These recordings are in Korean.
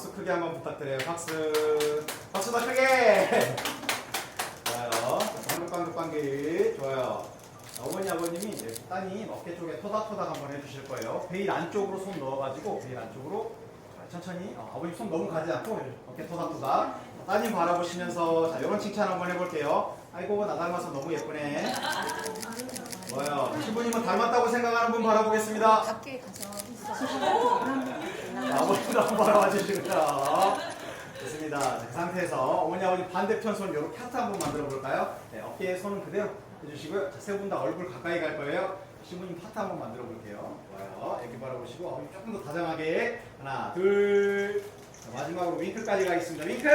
박수 크게 한번 부탁드려요. 박수. 박수 더 크게. 좋아요. 방긋방긋방긋. 좋아요. 자, 어머니 아버님이 이제 따님 어깨 쪽에 토닥토닥 한번 해주실 거예요. 베일 안쪽으로 손 넣어가지고 베일 안쪽으로 자, 천천히 어, 아버님 손 너무 가지 않고 어깨 토닥토닥. 따님 바라보시면서 자 이런 칭찬 한번 해볼게요. 아이고 나 닮아서 너무 예쁘네. 좋아요. 신부님은 닮았다고 생각하는 분 바라보겠습니다. 밖에 가서 아버지도 한번 바라봐 주시고요. 좋습니다. 자, 그 상태에서 어머니 아버지 반대편 손 이렇게 하트 한번 만들어 볼까요? 네, 어깨에 손은 그대로 해주시고요. 세분 다 얼굴 가까이 갈 거예요. 신부님 하트 한번 만들어 볼게요. 좋아요. 애기 바라보시고 어머니 조금 더 다정하게 하나, 둘. 자, 마지막으로 윙크까지 가겠습니다. 윙크.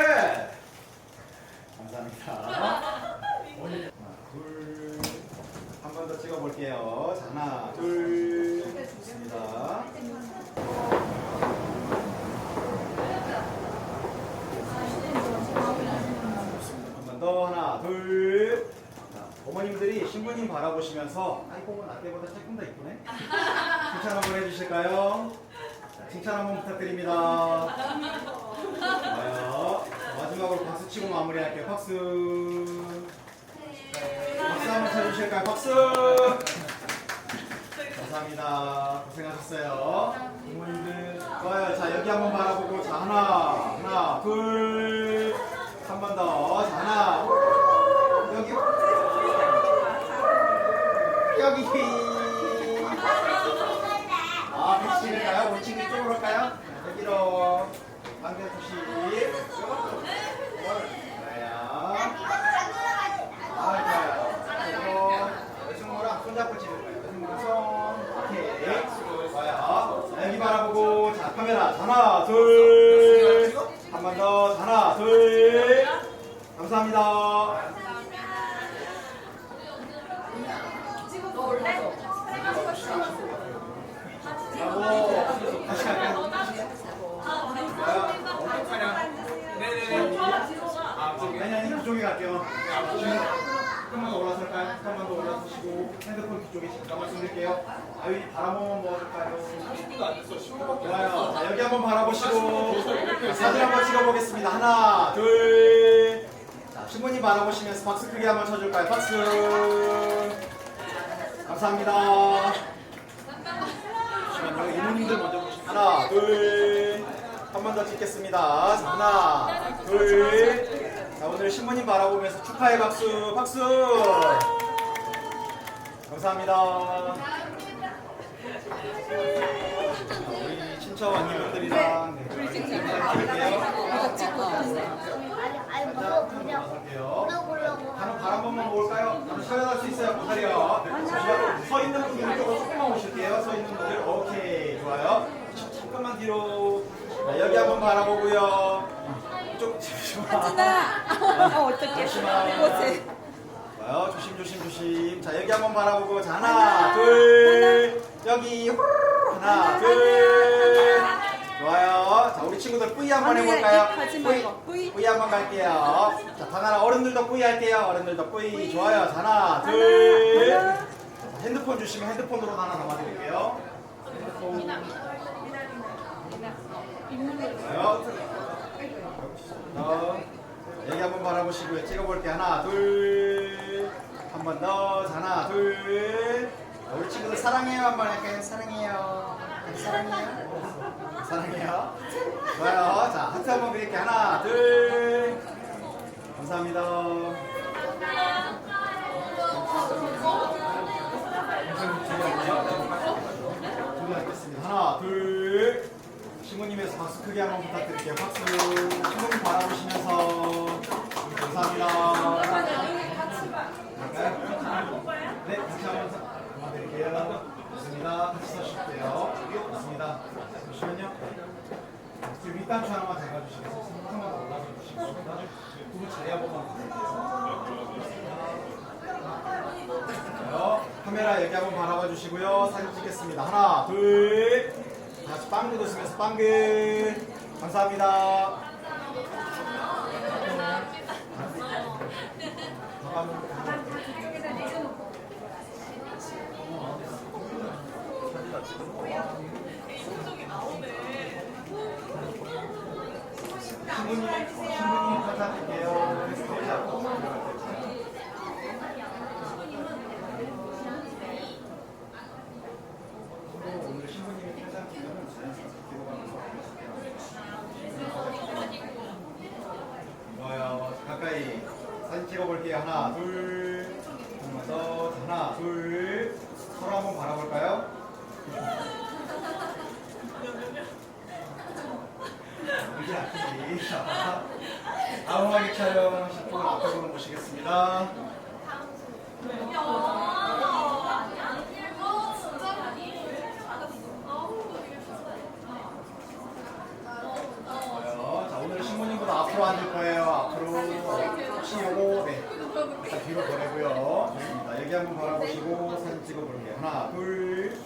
감사합니다. 어머니 하나, 둘. 한 번 더 찍어 볼게요. 자, 하나, 둘. 좋습니다. 한 번 더 하나 둘. 자, 어머님들이 신부님 바라보시면서 아이고 나 때보다 조금 더 이쁘네. 칭찬 한번 해주실까요? 자, 칭찬 한번 부탁드립니다. 좋아요. 자, 마지막으로 박수 치고 마무리할게요. 박수. 박수 한번 쳐주실까요? 박수. 감사합니다. 고생하셨어요. 부모님들 좋아요. 자 여기 한번 바라보고. 자 하나 하나 둘. 한 번 더. 자, 하나. 여기. 여기. 아? 우리 친구 이쪽으로 할까요? 여기로. 반대투시. 좋아요. 아, 좋아요. 이거 여승모랑 손잡고 찍을 거예요. 여승모랑 손. 오케이. 좋아요. 자, 여기 바라보고. 자, 카메라. 자, 하나, 둘. 한 번 더. 자, 하나, 둘. 감사합니다. 하고, 다시 할까요? 아니, 아니, 그쪽에 갈게요. 조금만 더 올라설까요? 조금만 더 올라서시고, 핸드폰 뒤쪽에 잠깐 말씀드릴게요. 아유, 바람 한번 먹어줄까요? 좋아요. 자, 여기 한번 바라보시고 사진 한번 찍어보겠습니다. 하나, 둘. 자, 신부님 바라보시면서 박수 크게 한번 쳐줄까요? 박수. 감사합니다. 잠시만요. 이모님들 먼저 보시죠. 하나, 둘. 한 번 더 찍겠습니다. 자, 하나, 둘. 자, 오늘 신부님 바라보면서 축하의 박수, 박수. 감사합니다. 자, 우리 친척 언니분들이랑 네, 우리 찍을게요. 아니 자, 뭐 그냥. 물어보려고 한번 발한 번만 모을까요? 한번 서야할 수 있어요. 잠시만요. 서 있는 분들 이쪽으로 조금만 오실게요. 서 있는 분들. 오케이. 좋아요. 자, 잠깐만 뒤로. 자, 여기 한번 바라보고요. 잠시만. 하진아 어 어떡해 어째 좋아요. 조심 조심 조심. 자 여기 한번 바라보고 자 하나, 둘 여기 후루루. 하나 둘 좋아요. 자 우리 친구들 뿌이 한번 아니야, 해볼까요? 말고. 뿌이. 뿌이 한번 갈게요. 자 하나 어른들도 뿌이 할게요. 어른들도 뿌이 좋아요. 자 하나 둘 하나. 자, 핸드폰 주시면 핸드폰으로 하나 담아드릴게요. 핸드폰. 좋아요. 자, 여기 한번 바라보시고요. 찍어볼게요. 하나, 둘. 한 번 더. 자, 하나, 둘. 자, 우리 친구들 사랑해요. 한번 할까요? 사랑해요. 사랑해요. 사랑해요. 좋아요. 자, 하트 한번 드릴게요. 하나, 둘. 감사합니다. 하나, 둘. 신부님에서 박수 크게 한번 부탁드릴게요. 박수. 신부님 바라보시면서 감사합니다. 네, 같이 한번 담아드릴게요. 좋습니다. 같이 서실게요. 좋습니다. 잠시만요. 지금 윗단추 하나만 잡아주시겠어요? 한번만 더 올라서 주시겠습니다. 두분 자리 한 번만 부탁드릴게요. 카메라 여기 한번 바라봐 주시고요. 사진 찍겠습니다. 하나, 둘. 다 같이 빵긋 웃으면서 빵긋. 감사합니다. 신부님, 신부님 부탁드릴게요. 머리 잡고 들어갈게요. 신부, 오늘 신부님이 퇴장 기념을 뒤로 가면서 좋아요. 가까이 사진 찍어볼게요. 하나, 둘. 더. 하나, 둘. 서로 한번 바라볼까요? 이게 아끼지. 자, 아우마기 촬영하실 분 앞으로 모시겠습니다. 좋아요. 자, 오늘 신부님보다 앞으로 앉을 거예요. 앞으로. 혹시 요거, 네. 일단 뒤로 보내고요. 자, 여기 한번 바라보시고 사진 찍어볼게요. 하나, 둘.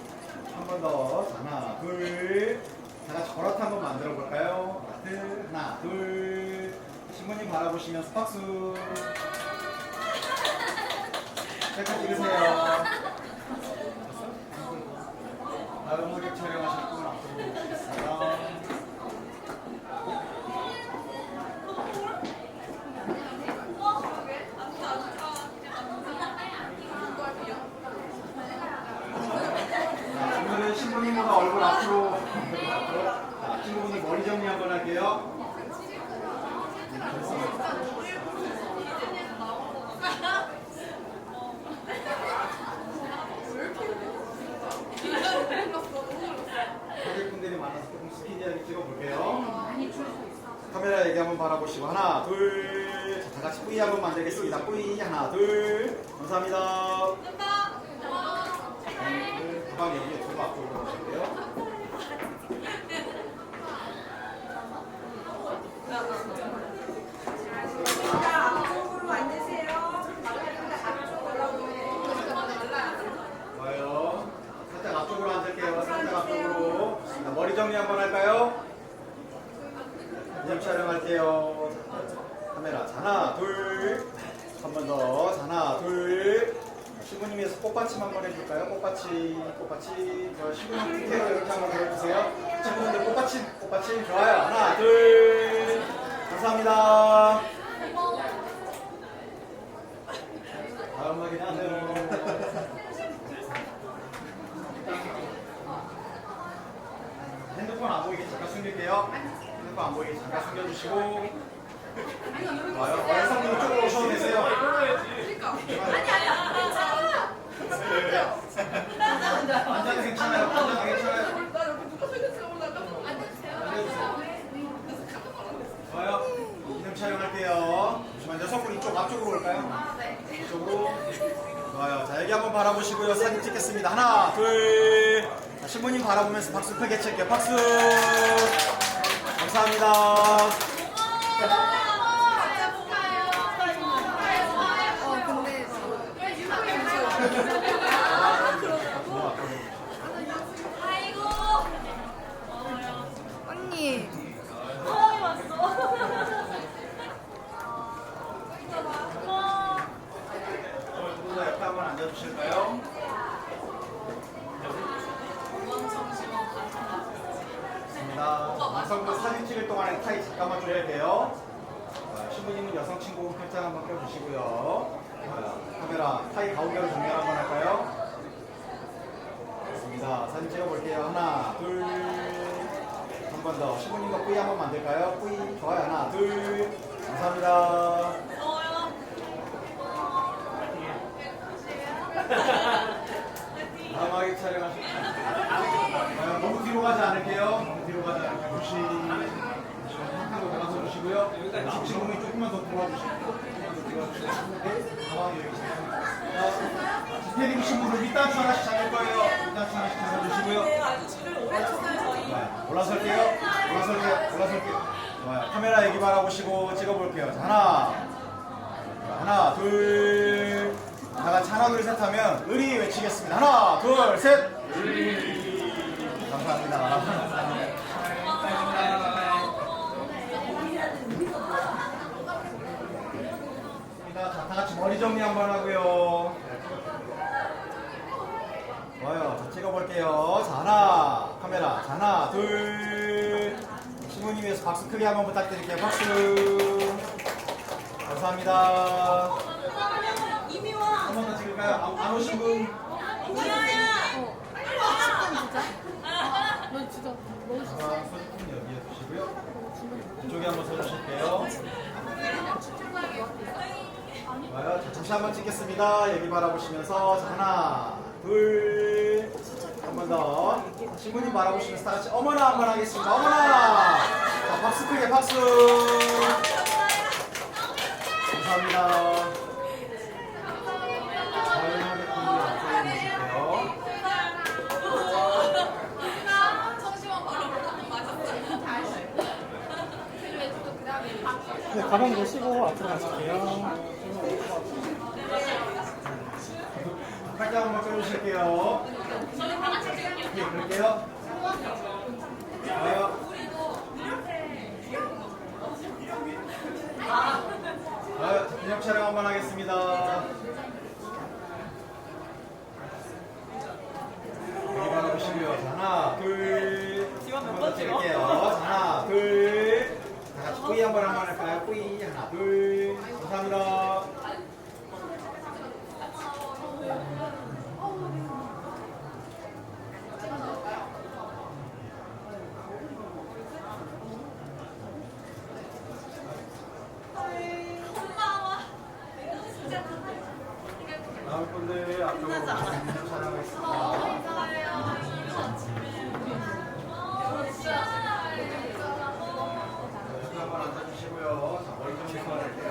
한 번 더. 자, 하나, 둘. 다 같이 걸어트 한번 만들어 볼까요? 하트. 하나, 둘. 신부님 바라보시면서 박수. 셀카 찍으세요. 다음 하객 촬영하실 분 앞으로 오겠습니다. 자, 오늘은 신부님보다 얼굴 앞으로 앞으로. 자, 친구분들 머리 정리 한번 할게요. 고객분들이 많아서 조금 스피디하게 찍어볼게요. 카메라 얘기 한번 바라보시고 하나 둘. 자, 다 같이 뿌이 한번 만들겠습니다. 뿌이 하나 둘. 감사합니다. 네, 가방 여기에 두고 앞으로 오실게요. 좋아요. 살짝 앞쪽으로 앉을게요. 살짝 앞쪽으로. 자, 머리 정리 한번 할까요? 이점 촬영할게요. 자, 카메라. 자, 하나, 둘. 한 번 더. 자, 하나, 둘. 신부님에서 꽃받침 한번 해줄까요? 꽃받침, 꽃받침. 저 신부님 밑에로 이렇게 한번 보여주세요. 친구분들 꽃받침, 꽃받침. 좋아요. 하나, 둘. 감사합니다. 다음 확인하세요. 핸드폰 안 보이게 잠깐 숨길게요. 핸드폰 안 보이게 잠깐 숨겨주시고. 좋아요. 원성님 이쪽으로 오셔도 되세요. 앉아도 괜찮아요. 앉아도 괜찮아요. 좋아요. 이름 촬영할게요. 잠시만요. 녀석분 이쪽 앞쪽으로 올까요? 이쪽으로. 좋아요. 자, 여기 한번 바라보시고요. 사진 찍겠습니다. 하나, 둘. 자, 신부님 바라보면서 박수 크게 칠게요. 박수. 감사합니다. 어 근데 언니 누구나 옆에 한번 앉아 주실까요? 좋습니다. 남성분 사진 찍을 동안에 타이 잠깐만 줘야 돼요. 자, 신부님은 여성 친구 팔짱 한번 껴주시고요. 자, 카메라 타이 가운데로 정면 한번 할까요? 좋습니다. 사진 찍어볼게요. 하나, 둘. 한 번 더. 신부님과 뿌이 한번 만들까요? 뿌이. 좋아요. 하나, 둘. 감사합니다. 다음하게 촬영하실 아, 너무 뒤로 가지 않을게요. 너무 뒤로 가지 않을게요. 혹시 한칸으로 들어가서 주시고요. 혹시 친구분이 조금만 더 도와주시고 조금만 더 도와주시고 네, 가방이 여기 있습니다. 자, 디테일 입으신 분들 밑단추 하나씩 잡을 거예요. 밑단추 하나씩 잡아주시고요. 네, 올라설게요. 올라설게요. 올라설게요. 좋아요. 카메라 얘기 바라보시고 찍어볼게요. 자, 하나, 자, 하나, 둘. 다 같이 하나, 둘, 셋 하면 의리 외치겠습니다. 하나, 둘, 셋. 감사합니다. 자, 다 같이 머리 정리 한번 하고요. 좋아요. 자, 찍어볼게요. 자, 하나, 카메라. 자, 하나, 둘. 신부님에서 박수 크게 한번 부탁드릴게요. 박수. 감사합니다. 한번 더 찍을까요? 안, 안 오신 분? 너 진짜 너무 자, 소지품 여기에 두시고요. 이쪽에 한번 서주실게요. 좋아요. 자, 다시 한번 찍겠습니다. 여기 바라보시면서 자, 하나, 둘, 한 번 더. 신부님 바라보시면서 다 같이 어머나 한 번 하겠습니다. 어머나. 자, 박수 크게 박수. 감사합니다. 자유하게 분들 앞쪽에 계실게요. 네, 가방 놓으시고 앞으로 가실게요. 팔짱 한번 껴주실게요. 예, 그럴게요. 좋아요. 좋아요. 기념 촬영 한번 하겠습니다. 여기 바라보시고요. 자, 하나, 둘. 한번 더 찍을게요. 뿌이 한번 한번 할까요? 뿌이. 하나, 둘. 감사합니다. 다음 분들 앞쪽으로 촬영하겠습니다. 옆에 한번 앉아주시고요. 자, 머리 좀 밀어낼게요.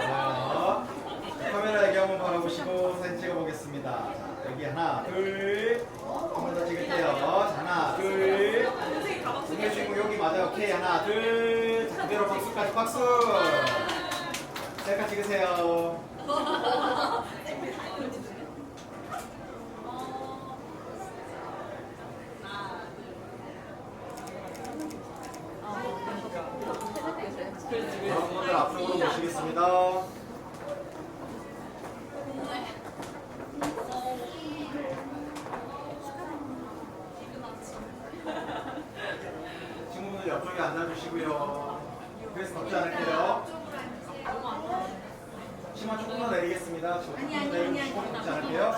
자, 카메라 여기 한번 바라보시고 사진 찍어보겠습니다. 자, 여기 하나, 둘. 한 번 더 찍을게요. 자, 하나, 둘. 오늘 주인공 여기 맞아요. 오케이. 하나, 그대로 박수까지 박수. 셀카 찍으세요. 여러분들 앞쪽으로 모시겠습니다. 친구분들 옆쪽에 앉아주시고요. 그래서 덥지 않을게요. 치마 조금 더 내리겠습니다. 조금 더 내리고 덥지 않을게요.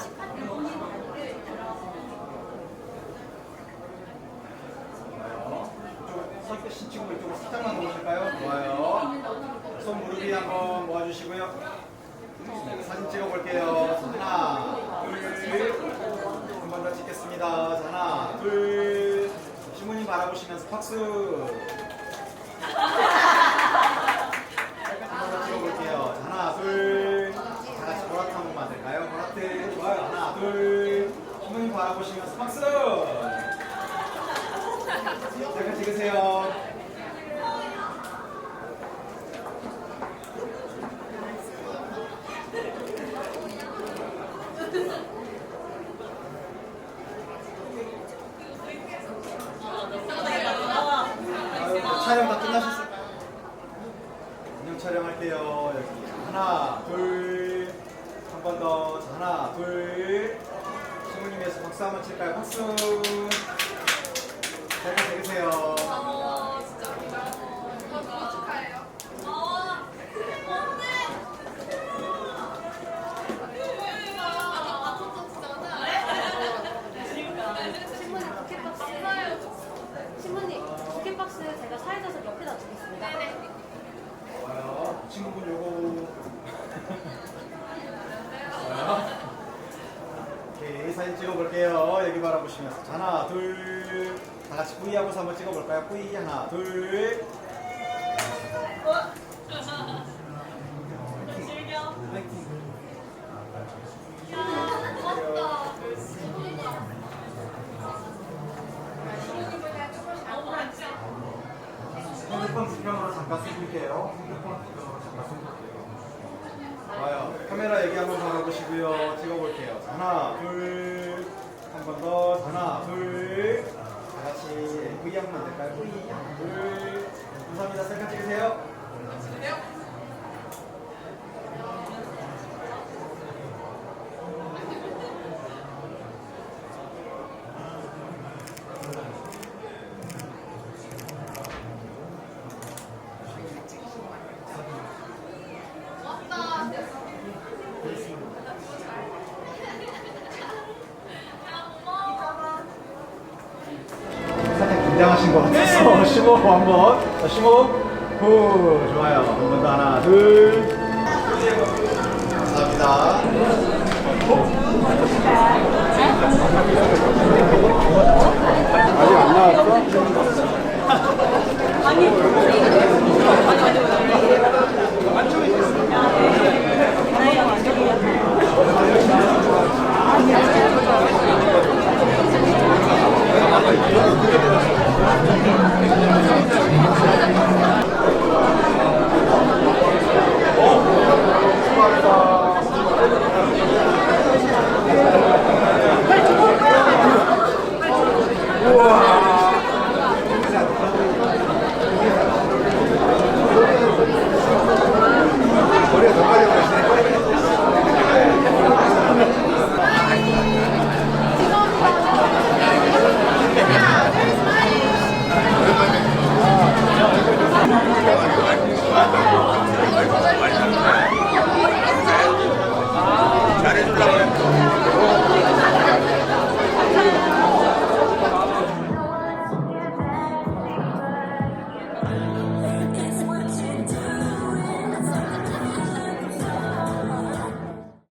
좋아요. 이쪽 서 계신 친구 이쪽으로 살짝만 더 오실까요? 좋아요. 손 무릎 위에 한번 모아주시고요. 네, 사진 찍어볼게요. 자, 하나, 둘, 한 번 더 찍겠습니다. 자, 하나, 둘, 신부님 바라보시면서 박수. 한 번 더 찍어볼게요. 자, 하나, 둘, 다 같이 보라트 한번 만들까요? 보라트, 좋아요. 하나, 둘, 신부님 바라보시면서 박수. 잠깐 찍으세요. 촬영 다 끝나셨을까요? 인형 촬영할게요. 여기 하나, 둘, 한 번 더. 자, 하나, 둘. 신부님께서 박수 한번 칠까요? 박수. 잘 찍으세요. 신부님 부켓박스 신부님 부켓박스 제가 사이즈에서 옆에다 두겠습니다. 좋아요. 친구분 요거. 좋아요. 오케이, 사진 찍어볼게요. 여기 바라보시면서. 자, 하나, 둘. 다 하고서 한번 찍어볼까요? 뿌이. 하나, 둘. 핸드폰 불편으로 잠깐 숨길게요. 핸드폰 불편으로 잠깐 숨길게요. 좋아요. 카메라 여기 한번 คุยกัน 긴장하신 것 같아서 네. 심호 한번. 자 심호 후 좋아요. 한 번 더 하나 둘. 감사합니다. 어? 아직 안 나왔어?